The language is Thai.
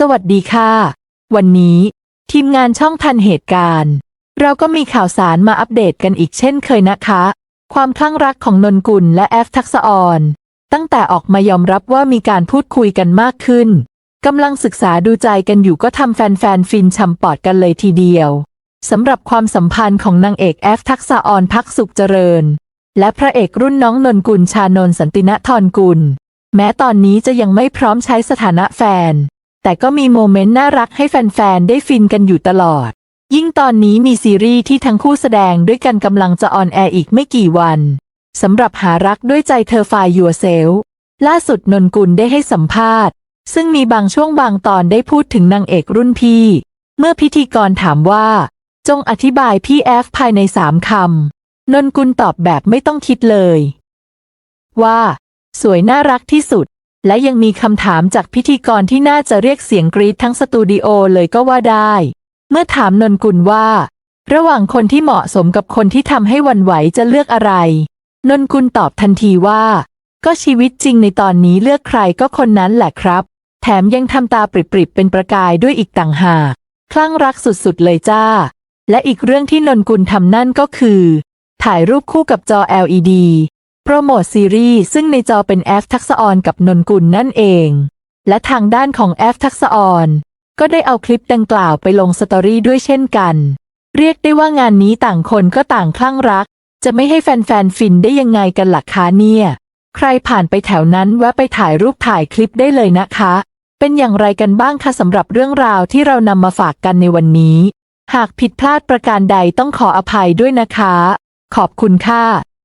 สวัสดีค่ะ วันนี้ทีมงานช่องทันเหตุการณ์ เราก็มีข่าวสารมาอัปเดตกันอีกเช่นเคยนะคะ ความคลั่งรักของนนกุลและแอฟทักษะออนตั้งแต่ออกมายอมรับว่ามีการพูดคุยกันมากขึ้นกำลังศึกษาดูใจกันอยู่ก็ทำแฟนๆฟินช่ำปอดกันเลยทีเดียวสำหรับความสัมพันธ์ของนางเอกแอฟทักษะออนพักสุขเจริญ และพระเอกรุ่นน้องนนกุลชานนสันติณธรกุล แม้ตอนนี้จะยังไม่พร้อมใช้สถานะแฟน แต่ก็มีโมเมนต์น่ารักให้แฟนๆ ได้ฟินกันอยู่ตลอด ยิ่งตอนนี้มีซีรีส์ที่ทั้งคู่แสดงด้วยกันกำลังจะออนแอร์อีกไม่กี่วันสำหรับหารักด้วยใจเธอฝ่ายยัวเซลล่าสุดนนกุลได้ให้สัมภาษณ์ ซึ่งมีบางช่วงบางตอนได้พูดถึงนางเอกรุ่นพี่ เมื่อพิธีกรถามว่า จงอธิบายพี่แอฟภายในสามคำนนกุลตอบแบบไม่ต้องคิดเลย ว่า สวยน่ารักที่สุด และยังมีคำถามจากพิธีกรที่น่าจะเรียกเสียงกรี๊ดทั้งสตูดิโอเลยก็ว่าได้ เมื่อถามนนกุลว่า ระหว่างคนที่เหมาะสมกับคนที่ทำให้วันไหวจะเลือกอะไร นนกุลตอบทันทีว่า ก็ชีวิตจริงในตอนนี้เลือกใครก็คนนั้นแหละครับ แถมยังทำตาปริบๆเป็นประกายด้วยอีกต่างหาก คลั่งรักสุดๆเลยจ้า และอีกเรื่องที่นนกุลทำนั่นก็คือ ถ่ายรูปคู่กับจอ LED โปรโมทซีรีส์ซึ่งในจอเป็นแอฟทักษะออนกับนนกุลนั่นเอง และทางด้านของแอฟทักษะออนก็ได้เอาคลิปดังกล่าวไปลงสตอรี่ด้วยเช่นกัน เรียกได้ว่างานนี้ต่างคนก็ต่างคลั่งรัก จะไม่ให้แฟนๆฟินได้ยังไงกันล่ะคะเนี่ย ใครผ่านไปแถวนั้นแวะไปถ่ายรูปถ่ายคลิปได้เลยนะคะ เป็นอย่างไรกันบ้างคะสำหรับเรื่องราวที่เรานำมาฝากกันในวันนี้ หากผิดพลาดประการใดต้องขออภัยด้วยนะคะ ขอบคุณค่ะ